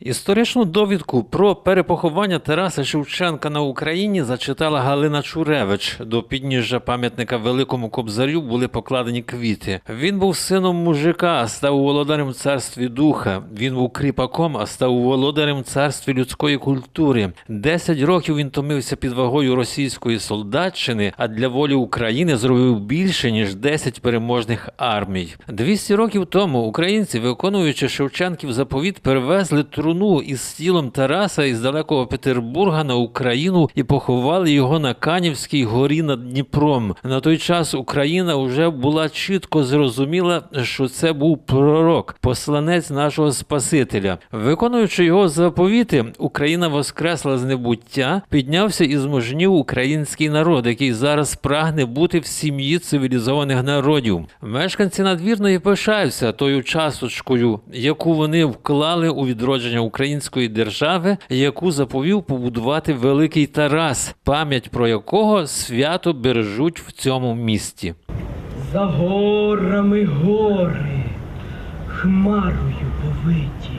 Історичну довідку про перепоховання Тараса Шевченка на Україні зачитала Галина Чуревич. До підніжжя пам'ятника Великому Кобзарю були покладені квіти. Він був сином мужика, а став володарем царстві духа. Він був кріпаком, а став володарем царстві людської культури. Десять років він томився під вагою російської солдатчини, а для волі України зробив більше ніж 10 переможних армій. 200 років тому українці, виконуючи Шевченків заповіт, перевезли труну із тілом Тараса із далекого Петербурга на Україну і поховали його на Канівській горі над Дніпром. На той час Україна вже була чітко зрозуміла, що це був пророк, посланець нашого Спасителя. Виконуючи його заповіти, Україна воскресла з небуття, піднявся із мужнів український народ, який зараз прагне бути в сім'ї цивілізованих народів. Мешканці надвірної пишаються тою часточкою, яку вони вклали у відродження української держави, яку заповів побудувати великий Тарас, пам'ять про якого свято бережуть в цьому місті. За горами гори, хмарою повиті,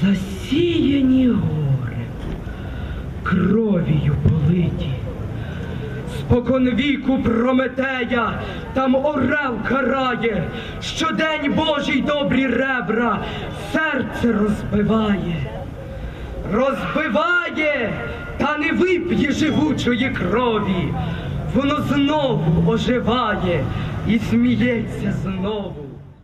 засіяні гори, кров'ю политі. Спокон віку Прометея, там орел карає, щодень Божий добрі ребра, серце розбиває, розбиває, та не вип'є живучої крові. Воно знову оживає і сміється знову.